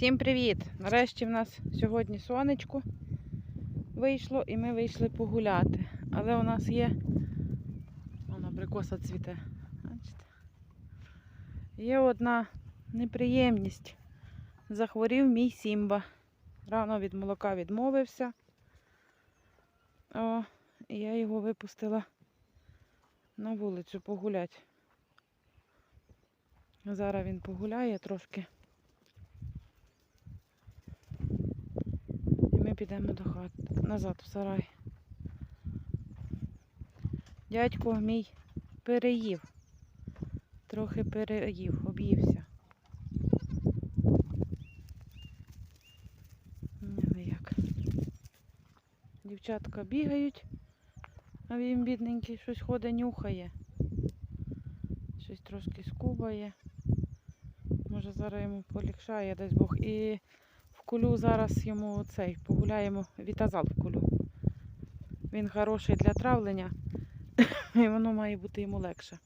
Всім привіт! Нарешті в нас сьогодні сонечко вийшло і ми вийшли погуляти. Але у нас є. Вона абрикоса цвіте. Бачите? Є одна неприємність. Захворів мій Сімба. Рано від молока відмовився. О, і я його випустила на вулицю погуляти. Зараз він погуляє трошки. Ми підемо до хати назад в сарай. Дядько мій переїв. Трохи переїв, об'ївся. Ну, як. Дівчатка бігають, а він бідненький щось ходить, нюхає. Щось трошки скубає. Може зараз йому полегшає, дасть Бог. І вкулю зараз йому цей, погуляємо вітазал вкулю. Він хороший для травлення, і воно має бути йому легше.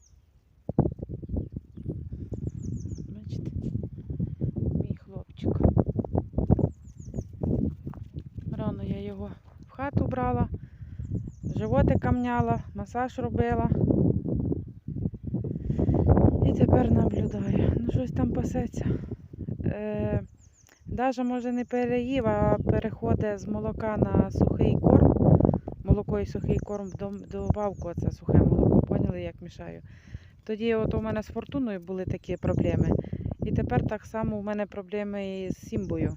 Бачите? Мій хлопчик. Рано я його в хату брала, животика мняла, масаж робила. І тепер наблюдаю. Ну, щось там пасеться. Е, Даже може не переїв, а переходить з молока на сухий корм. Молоко і сухий корм в дом- добавку, оце сухе молоко, поняли, як мішаю. Тоді от у мене з фортуною були такі проблеми. І тепер так само у мене проблеми і з сімбою.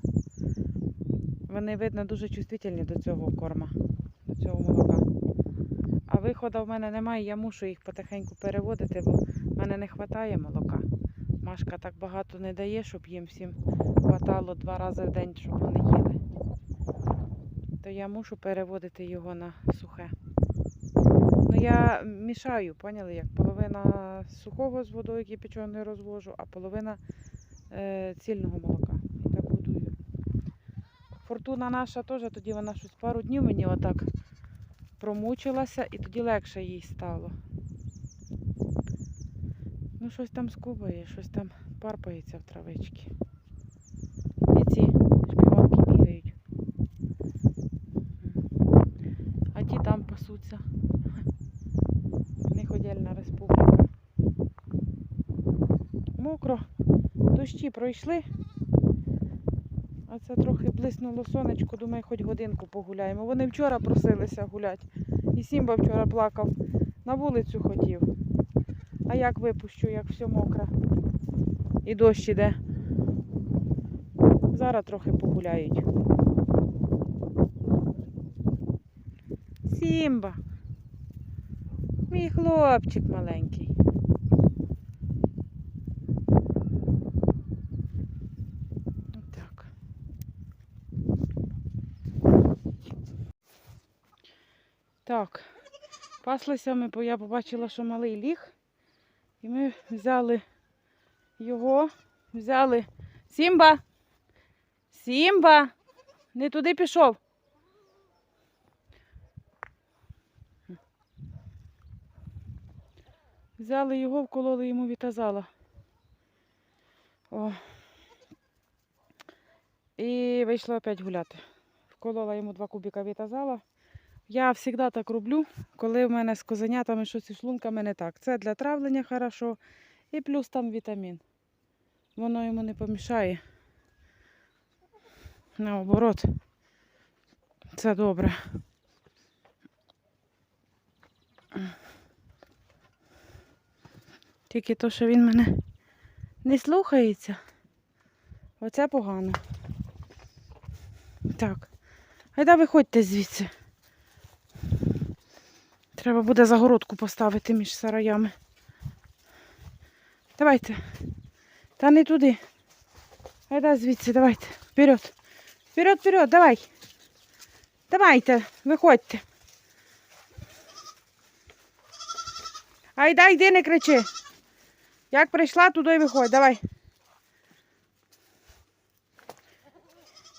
Вони, видно, дуже чувствительні до цього корма, до цього молока. А виходу в мене немає, я мушу їх потихеньку переводити, бо в мене не вистачає молока. Машка так багато не дає, щоб їм всім хватало два рази в день, щоб вони їли. То я мушу переводити його на сухе. Ну я мішаю, поняли, як половина сухого з водою кипяченою розвожу, а половина е, цільного молока. І будую. Фортуна наша теж тоді вона щось пару днів мені отак промучилася і тоді легше їй стало. Ну, щось там скубає, щось там парпається в травички. І ці шпіонки бігають. А ті там пасуться. Них отдельна республіка. Мокро. Дощі пройшли. А це трохи блиснуло сонечко, думаю, хоч годинку погуляємо. Вони вчора просилися гуляти. І Сімба вчора плакав. На вулицю хотів. А як випущу, як все мокре. І дощ іде. Зараз трохи погуляють. Сімба. Мій хлопчик маленький. Так. Паслися ми, бо я побачила, що малий ліг. І ми взяли його, взяли. Сімба! Сімба! Не туди пішов. Взяли його, вкололи йому вітазала. О. І вийшла опять гуляти. Вколола йому два кубика вітазала. Я завжди так роблю, коли в мене з козенятами щось із шлунками не так. Це для травлення хорошо. І плюс там вітамін. Воно йому не помішає. Наоборот. Це добре. Тільки то, що він мене не слухається. Оце погано. Так. Гайда виходьте звідси. Треба буде загородку поставити між сараями. Давайте. Та не туди. Гайда звідси, давайте. Вперед. Вперед, вперед, давай. Давайте, виходьте. Айда, йди, не кричи. Як прийшла, туди й виходь, давай.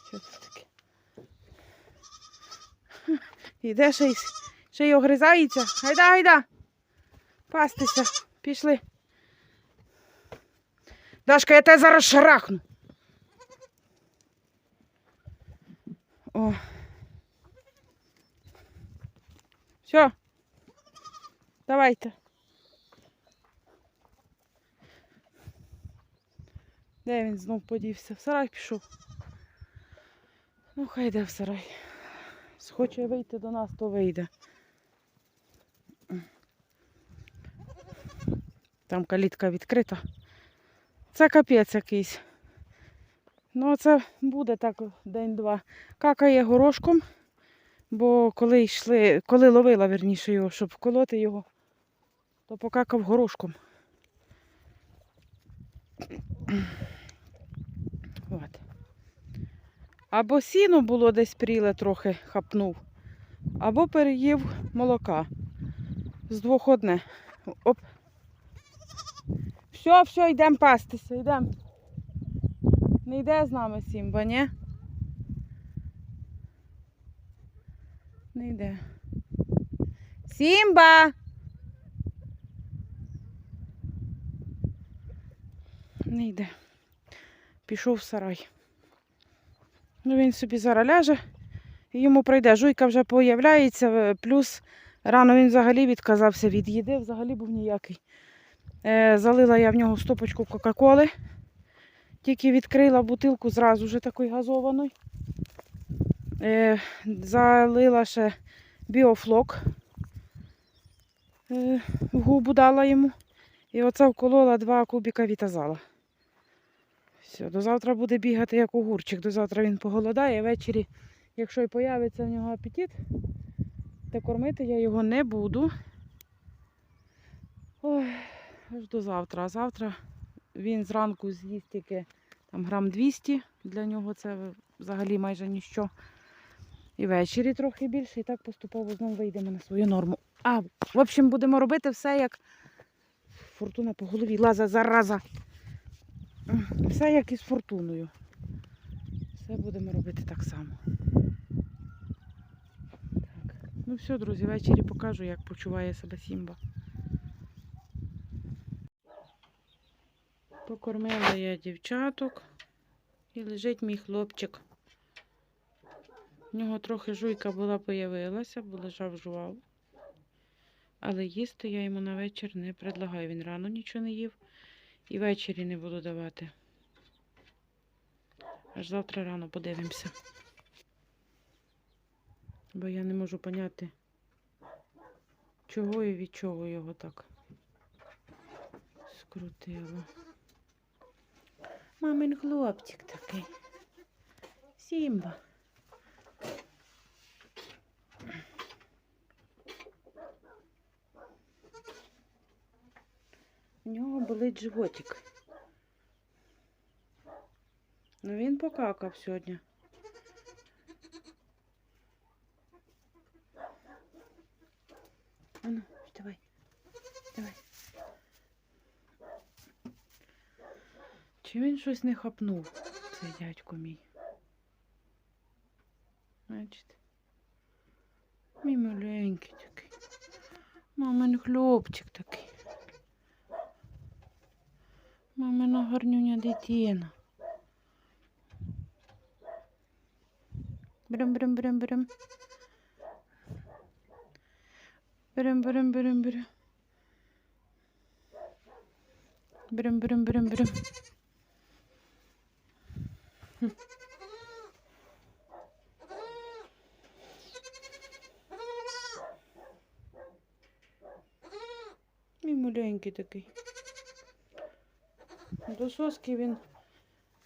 Що це таке? Іде ще й, ще й огризається. Гайда, гайда. Пастися. Пішли. Дашка, я тебе зараз шарахну. О. Все. Давайте. Де він знов подівся? В сарай пішов. Ну, хай йде в сарай. Схоче вийти до нас, то вийде. Там калітка відкрита. Це капець якийсь. Ну, це буде так день-два. Какає горошком, бо коли йшли, коли ловила верніше його, щоб вколоти його, то покакав горошком. От. Або сіно було десь пріле трохи хапнув, або переїв молока. З двох одне. Оп. Все, все, йдемо пастися, йдемо. Не йде з нами Сімба, ні? Не йде. Сімба! Не йде. Пішов в сарай. Ну, він собі зараз ляже і йому пройде. Жуйка вже появляється, е, плюс рано він взагалі відказався від їди, взагалі був ніякий. Е, залила я в нього стопочку Кока-Коли. Тільки відкрила бутилку зразу вже такої газованої. Е, залила ще біофлок. Е, в губу дала йому. І оце вколола два кубіка вітазала. Все, до завтра буде бігати як огурчик. До завтра він поголодає. Ввечері, якщо і появиться в нього апетит, то кормити я його не буду. Ой, аж до завтра. А завтра він зранку з'їсть тільки там, грам 200. Для нього це взагалі майже ніщо. І ввечері трохи більше, і так поступово знову вийдемо на свою норму. А, в общем, будемо робити все як фортуна по голові. Лаза, зараза. Все як із фортуною. Все будемо робити так само. Так. Ну все, друзі, ввечері покажу, як почуває себе Сімба. Покормила я дівчаток і лежить мій хлопчик. У нього трохи жуйка була появилася, бо лежав жував. Але їсти я йому на вечір не предлагаю. Він рано нічого не їв і ввечері не буду давати. Аж завтра рано подивимося. Бо я не можу поняти, чого і від чого його так скрутило. Мамин хлопчик такий. Сімба. У нього болить животик. Ну він покакав сьогодні. Ану, давай. Давай. Чи він щось не хапнув, цей дядько мій? Бачите? Мій маленький такий. Мамин хлопчик такий. Мамина гарнюня дитина. Берем, берем, берем, берем. Берем, берем, берем, берем. Берем, берем, берем, берем. Мій маленький такий. До соски він.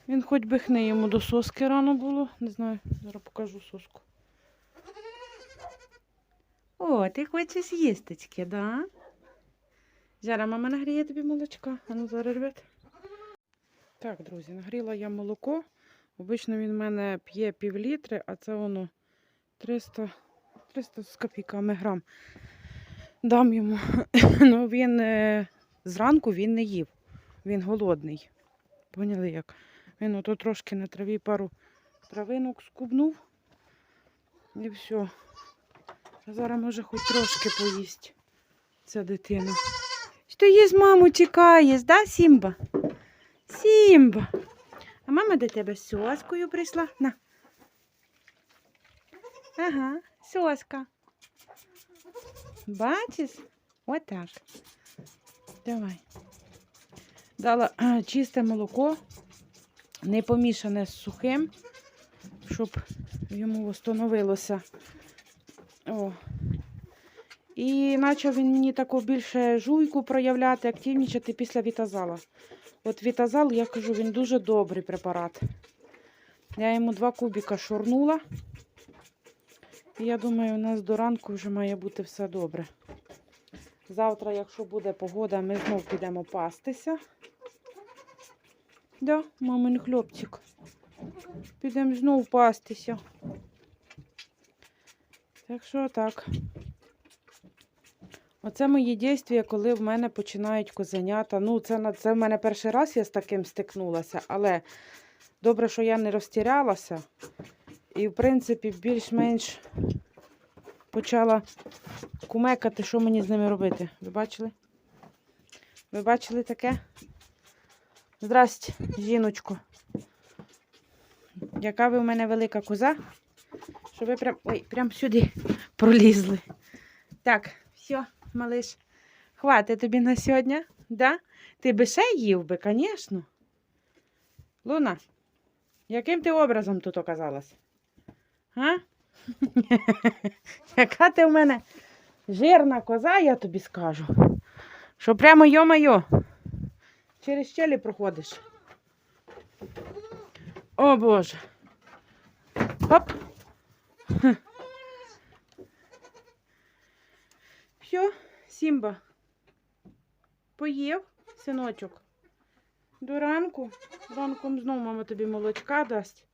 Він хоч би хне йому до соски рано було. Не знаю, зараз покажу соску. О, ти хочеш їстечки, да? Зараз мама нагріє тобі молочка. А ну зараз ребят. Так, друзі, нагріла я молоко. Обично він в мене п'є пів літри, а це воно 300, 300 з копійками грам. Дам йому. ну він е, зранку він не їв. Він голодний. Поняли як? Він ото трошки на траві пару травинок скубнув. І все. А зараз може хоч трошки поїсть ця дитина. Що є маму чекаєш, да, Сімба? Сімба. А мама до тебе з соскою прийшла. На. Ага, соска. Бачиш? Отак. Давай. Дала чисте молоко, не помішане з сухим, щоб йому встановилося. О. І почав він мені таку більше жуйку проявляти, активнічати після вітазала. От вітазал, я кажу, він дуже добрий препарат. Я йому два кубіка шурнула. І я думаю, у нас до ранку вже має бути все добре. Завтра, якщо буде погода, ми знов підемо пастися. Да, мамин хлопчик. Підемо знов пастися. Так що так. Оце мої дійства, коли в мене починають козенята. Ну, це, це в мене перший раз я з таким стикнулася, але добре, що я не розтірялася. І, в принципі, більш-менш почала кумекати, що мені з ними робити. Ви бачили? Ви бачили таке? Здрасте, жіночко. Яка ви в мене велика коза? Що ви прям, ой, прям сюди пролізли. Так, все, малиш. Хватить тобі на сьогодні, да? Ти би ще їв би, звісно. Луна, яким ти образом тут оказалась? А? Яка ти в мене жирна коза, я тобі скажу. Що прямо йо-майо. Через щелі проходиш. О Боже. Хоп. Все, Сімба. Поїв, синочок. До ранку. Ранком знову мама тобі молочка дасть.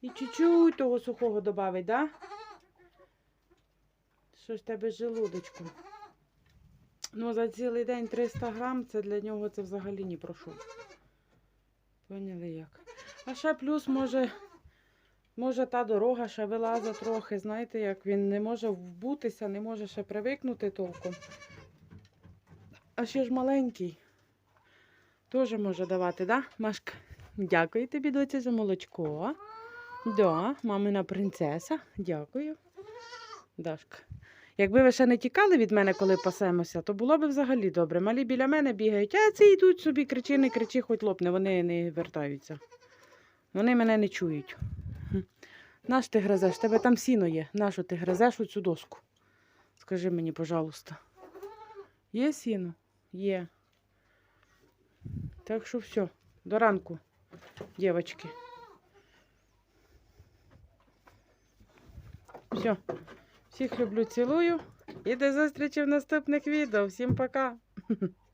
І чуть-чуть того сухого додавить, да? Що ж тебе з желудочком? Ну, за цілий день 300 грам, це для нього це взагалі ні про що. Поняли як? А ще плюс може, може та дорога ще вилазить трохи, знаєте, як він не може вбутися, не може ще привикнути толком. А ще ж маленький. Теж може давати, да, Машка? Дякую тобі, доця, за молочко. Да, мамина принцеса. Дякую. Дашка. Якби ви ще не тікали від мене, коли пасемося, то було б взагалі добре. Малі біля мене бігають, а ці йдуть собі, кричи, не кричи, хоч лопне, вони не вертаються. Вони мене не чують. Наш ти гризеш, тебе там сіно є. Нащо ти гризеш оцю доску? Скажи мені, пожалуйста. Є сіно? Є. Так що все, до ранку, дівчатки. Все. Всіх люблю, цілую. І до зустрічі в наступних відео. Всім пока.